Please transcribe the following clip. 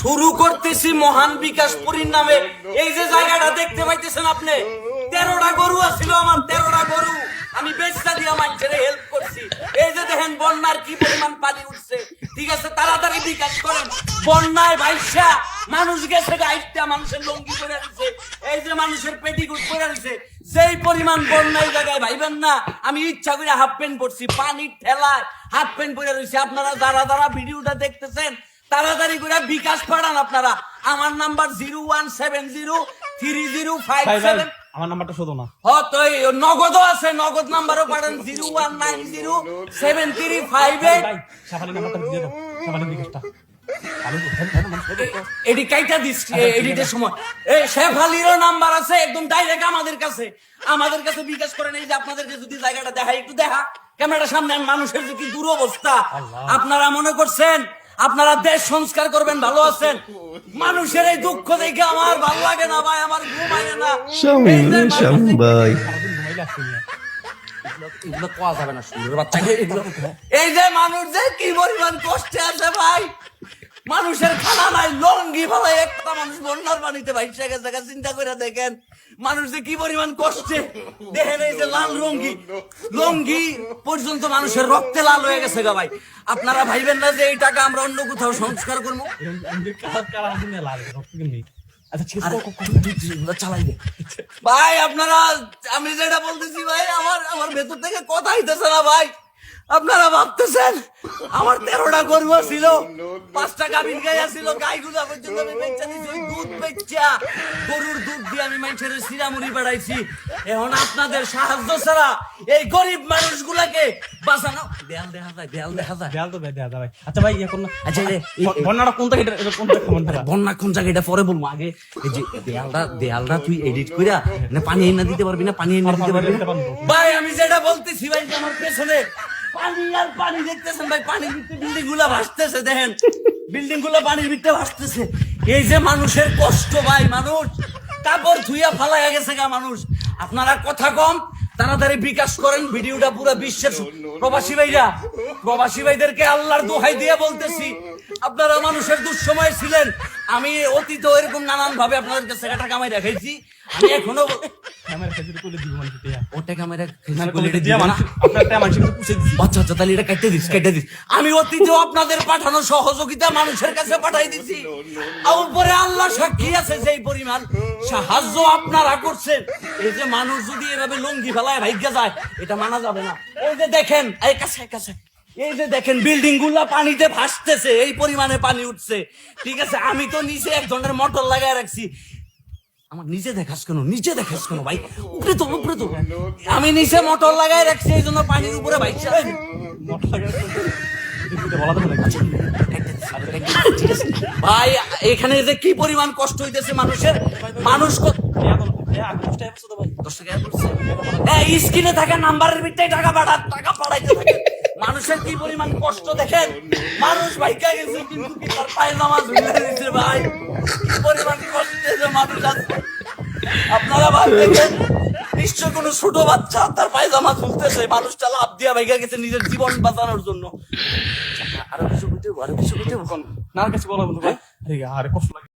শুরু করতেছি মহান বিকাশ নামে। এই যে জায়গাটা দেখতে পাইতেছেন আপনি, তেরোটা গরু আছিল আমার, তেরোটা গরু। আমি বেচটা দিয়ে আমার মানুষের হেল্প করছি। এই যে দেখেন, বন্যার কি পরিমাণ পানি উঠছে। ঠিক আছে, তাড়াতাড়ি বিকাশ করেন। বন্যায় ভাইসা, মানুষ গেছে গাইডটা মানুষের লঙ্গি করে দিছে এই যে মানুষের পেটিকুট করে দিছে যেই পরিমাণ বন্যা এই জায়গায় ভাইবেন না, আমি ইচ্ছা করে হাফ প্যান্ট পরছি। পানির ঠেলায় হাফ প্যান্ট পরে রয়েছে। আপনারা যারা যারা ভিডিওটা দেখতেছেন তাড়াতাড়ি করে বিকাশ পাঠান আপনারা। আমার number zero one seven zero three zero five seven. আমার নাম্বারটা শোধো না। হ তো নগদও আছে নগদ নাম্বারও পাঠান zero one nine zero seven three five eight Safali নাম্বারটা দিয়ে দাও সাফালি বিকাশটা। এডি কাইটা দিস এডিটের সময়। এই শেফ আলীরও নাম্বার আছে একদম ডাইরেক্ট আমাদের কাছে। আমাদের কাছে বিকাশ করেন এই যে আপনাদেরকে যদি জায়গাটা দেখাই একটু দেখা। ক্যামেরার সামনে মানুষের যে কি দুরবস্থা। আপনারা মনে করছেন আপনারা দেশ সংস্কার করবেন ভালো আছেন? মানুষের এই দুঃখ দেখে আমার ভালো লাগে না ভাই আমার ঘুম আয় না। শামি এই যে মানুষ- ভাই। এই যে মানুষ যে কি পরিমাণ কষ্টে মানুষের খানা নাই লঙ্গি ফেলাই একটা মানুষ বন্যার পানিতে ভাই সে গেছে চিন্তা করে দেখেন মানুষ যে কি পরিমাণ কষ্টে দেখেন এই যে লাল লঙ্গি। লঙ্গি পর্যন্ত মানুষের রক্তে লাল হয়ে গেছে গা ভাই। আপনারা ভাইবেন না যে এই টাকা আমরা অন্য কোথাও সংস্কার করব। আচ্ছা, ভাই আপনারা আমি যেটা বলতেছি ভাই আমার আমার ভেতর থেকে কথা হইতেছে না ভাই। আপনারা ভাবতেছেন আমার তেরোটা গরু ছিল পাঁচটা গাভীর গাইয়া ছিল গাইগুলো পর্যন্ত আমি বেচা দিছি ওই দুধ বেচা গরুর দুধ দিয়ে আমি মানুষের সিরামুড়ি বাড়াইছি এখন আপনাদের সাহায্য ছাড়া এই গরিব মানুষগুলাকে বাঁচানো দেয়াল দেখা যায় দেয়াল দেখা যায় দেয়াল তো যায় ভাই। আচ্ছা ভাই, ইয়ে করুন না। আচ্ছা, বন্যাটা কোন এটা কোন ভাই? বন্যা কোন জায়গায় এটা পরে বলব আগে এই যে দেয়ালটা দেয়ালটা তুই এডিট কইরা না পানি এনে দিতে পারবি না পানি এনে দিতে পারবি না ভাই আমি যেটা বলতেছি ভাই আমার পেছনে পানি আর পানি দেখতেছেন ভাই, পানির ভিতরে বিল্ডিংগুলা ভাসতেছে, দেখেন। বিল্ডিংগুলা পানির ভিতরে ভাসতেছে। এই যে মানুষের কষ্ট ভাই, মানুষ। কাপড় ধুইয়া গেছে গা মানুষ। আপনারা কথা কম, তাড়াতাড়ি বিকাশ করেন, ভিডিওটা পুরো বিশ্বের প্রবাসী ভাইরা। প্রবাসী ভাইদেরকে আল্লাহর দোহাই দিয়ে বলতেছি, আপনারা মানুষের দুঃসময় ছিলেন। আমি অতীত এরকম নানান ভাবে আপনাদেরকে টাকা কামাই রেখেছি আমি এখনও ক্যামেরা দিব দিয়া মানুষের কাছে পুষে দিছি। আচ্ছা আচ্ছা তাহলে এটা কেটে দিস কেটে দিস। আমি অতীতেও আপনাদের পাঠানো সহযোগিতা মানুষের কাছে পাঠাই দিছি। আর উপরে আল্লাহ সাক্ষী আছে যেই পরিমাণ। সাহায্য আপনারা করছেন। এই যে মানুষ যদি এভাবে লঙ্গি ফেলায় ভাগ্যে যায় এটা মানা যাবে না। এই যে দেখেন এই কাছে কাছে। এই যে দেখেন বিল্ডিংগুলা পানিতে ভাসতেছে এই পরিমাণে পানি উঠছে। ঠিক আছে আমি তো নিচে এক ধরনের মোটর লাগায় রাখছি। আমার নিচে দেখাস কেন? নিচে দেখাস কেন ভাই? উপরে তো উপরে তো আমি নিচে মোটর লাগাই রাখছি, এই জন্য পানির উপরে ভাই। ভাই, এখানে যে কি পরিমাণ কষ্ট হইতেছে মানুষের? মানুষ ভাই। স্ক্রিনে থাকা নাম্বারের ভিতরে টাকা পাঠান টাকা পাঠাইতে থাকে। মানুষের কি পরিমাণ কষ্ট দেখেন? মানুষ ভাইকা গেছে, কিন্তু তার পায়জামা ঝুলে দিচ্ছে ভাই? কি পরিমাণ মানুষ আছে আপনারা ভাববেন নিশ্চয় কোনো ছোট বাচ্চা তার পায়জামা ঝুলতেছে মানুষটা লাভ দিয়া ভাইকা গেছে নিজের জীবন বাঁচানোর জন্য। আরও কিছু বুঝতে আরও কিছু বুঝতে না আর কিছু বলা বন্ধু ভাই আরে আরে কষ্ট লাগে।